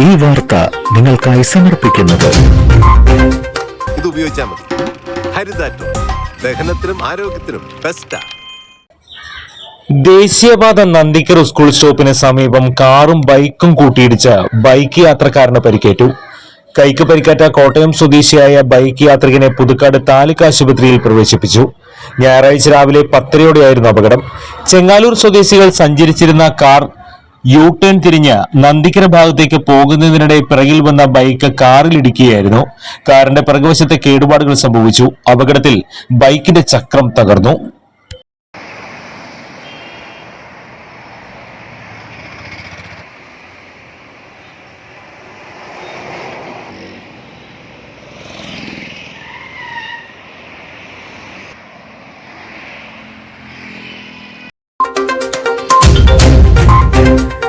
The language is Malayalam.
ഈ വാർത്ത നിങ്ങൾക്കായി സമർപ്പിക്കുന്നത്. ഇത് ഉപയോഗിച്ചാൽ മതി. ഹരിതാറ്റോ. ദഹനത്തിനും ആരോഗ്യത്തിനും ബെസ്റ്റാ ദേശീയപാത നന്ദിക്കർ സ്കൂൾ സ്റ്റോപ്പിന് സമീപം കാറും ബൈക്കും കൂട്ടിയിടിച്ച ബൈക്ക് യാത്രക്കാരന് പരിക്കേറ്റു. കൈക്ക് പരിക്കേറ്റ കോട്ടയം സ്വദേശിയായ ബൈക്ക് യാത്രികനെ പുതുക്കാട് താലൂക്ക് ആശുപത്രിയിൽ പ്രവേശിപ്പിച്ചു. ഞായറാഴ്ച രാവിലെ പത്തരയോടെയായിരുന്നു അപകടം. ചെങ്ങാലൂർ സ്വദേശികൾ സഞ്ചരിച്ചിരുന്ന കാർ യു ടേൺ തിരിഞ്ഞ് നന്ദിക്കര ഭാഗത്തേക്ക് പോകുന്നതിനിടെ പിറകിൽ വന്ന ബൈക്ക് കാറിലിടിക്കുകയായിരുന്നു കാറിന്റെ പിറകുവശത്തെ കേടുപാടുകൾ സംഭവിച്ചു. അപകടത്തിൽ ബൈക്കിന്റെ ചക്രം തകർന്നു.